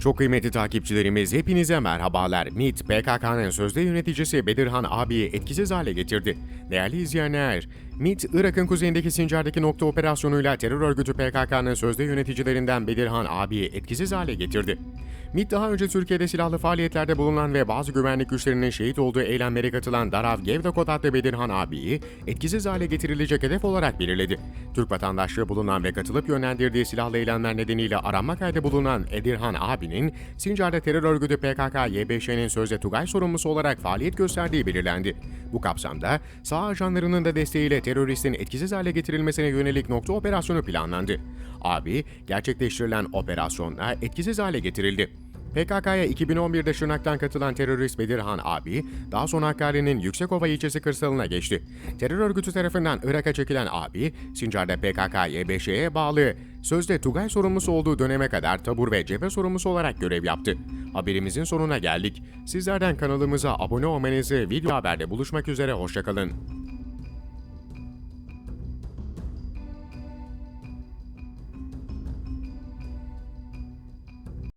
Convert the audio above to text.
Çok kıymetli takipçilerimiz hepinize merhabalar. MİT, PKK'nın sözde yöneticisi Bedirhan abiyi etkisiz hale getirdi. Değerli izleyenler, MİT, Irak'ın kuzeyindeki Sincar'daki nokta operasyonuyla terör örgütü PKK'nın sözde yöneticilerinden Bedirhan abiyi etkisiz hale getirdi. MİT daha önce Türkiye'de silahlı faaliyetlerde bulunan ve bazı güvenlik güçlerinin şehit olduğu eylemlere katılan Darav Gevdakot adlı Bedirhan abiyi etkisiz hale getirilecek hedef olarak belirledi. Türk vatandaşlığı bulunan ve katılıp yönlendirdiği silahlı eylemler nedeniyle aranma kaydı bulunan Edirhan abinin Sincar'da terör örgütü PKK-YBŞ'nin sözde Tugay sorumlusu olarak faaliyet gösterdiği belirlendi. Bu kapsamda sağ ajanlarının da desteğiyle teröristin etkisiz hale getirilmesine yönelik nokta operasyonu planlandı. Abi gerçekleştirilen operasyonla etkisiz hale getirildi. PKK'ya 2011'de Şırnak'tan katılan terörist Bedirhan abi, daha sonra Hakkari'nin Yüksekova ilçesi kırsalına geçti. Terör örgütü tarafından Irak'a çekilen abi, Sincar'da PKK-YBŞ'ye bağlı, sözde Tugay sorumlusu olduğu döneme kadar tabur ve cephe sorumlusu olarak görev yaptı. Haberimizin sonuna geldik. Sizlerden kanalımıza abone olmanızı, video haberde buluşmak üzere, hoşçakalın.